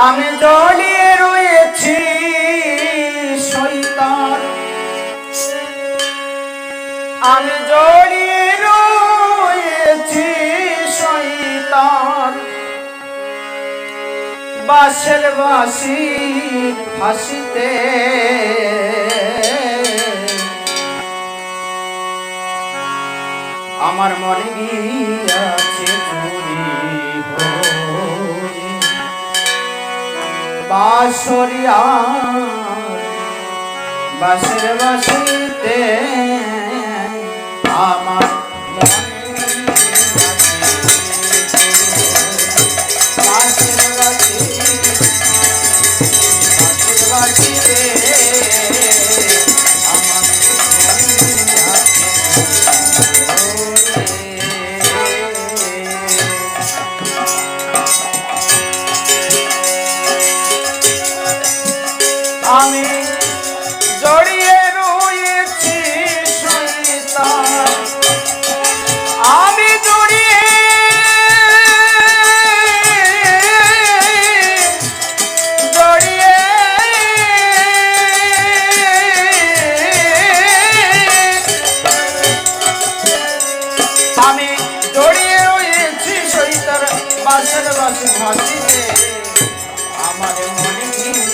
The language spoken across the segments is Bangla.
আমি জড়িয়ে রয়েছি শৈতান আমি জড়িয়ে রয়েছি শৈতান বাসের বাসি ফাঁসিতে আমার মনে গিয়াছে চুরি বাসরিয়া বাসের বাসিতে আমি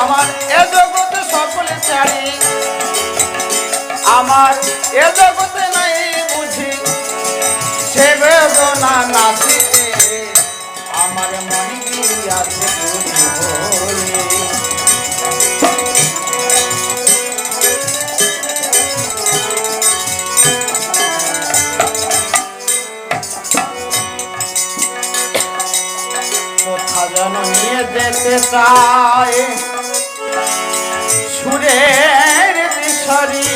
আমার এ জগতে সকলে চারি আমার এ জগতে নাই বুঝি। সে বেদনা নাচিতে আমার মনে কি আছে কোথা নিয়ে যেতে চায়? সুরের দিশরি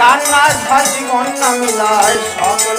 কান্না ঝাঁঝি কন্যা মিলায় সকল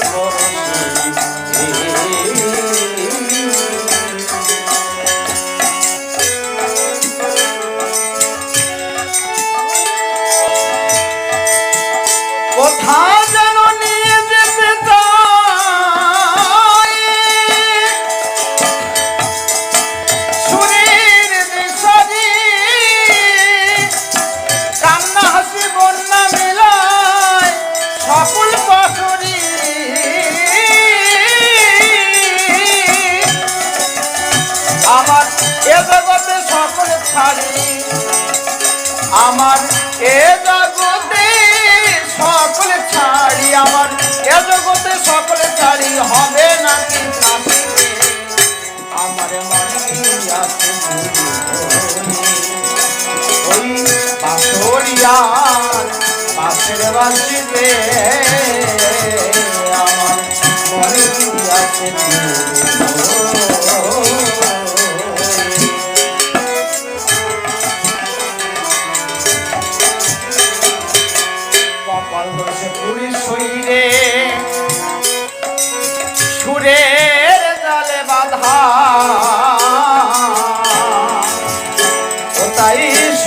আমার এ জগতে সকল ছাড়ি। আমার এ জগতে সকলে ছাড়ি। আমার এ জগতে সকলে ছাড়ি, হবে না আমার ওই পাথরিয়ার পাশের বাসিতে আমার মনে আছে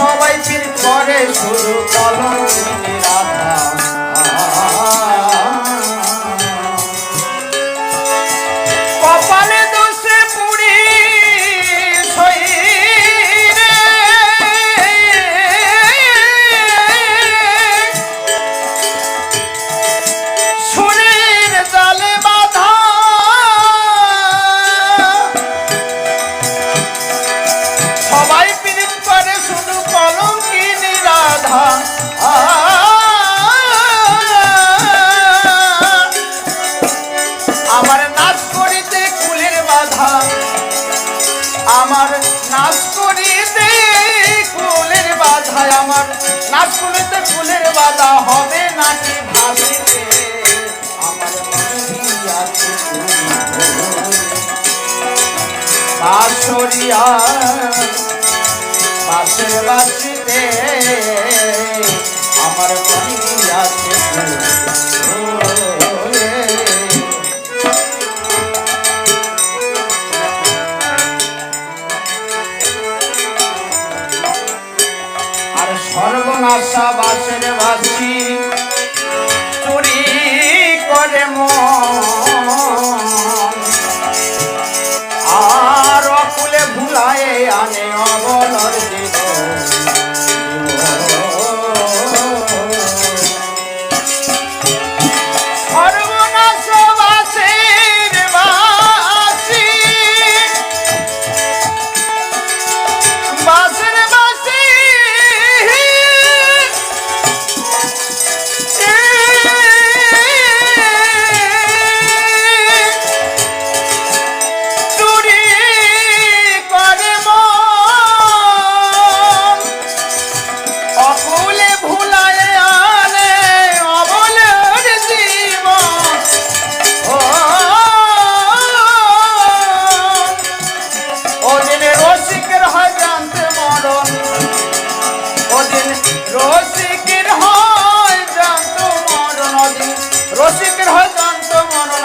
সবাই ফির করে শুরু কলম আমার ফুলের বাধা হবে নাকি ভাবিতে আমার মনে আছে বাসরিয়া আমার মনে সর্বনাশা বাসের বাসি চুরি করে মন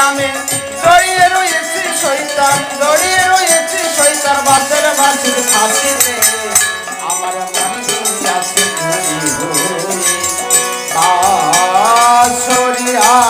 আমি জড়িয়ে রয়েছি শৈতান জড়িয়ে রয়েছি শৈতান বাসের বাসের ফাঁসিতে আমার মন আছে বাসরিয়া বাসের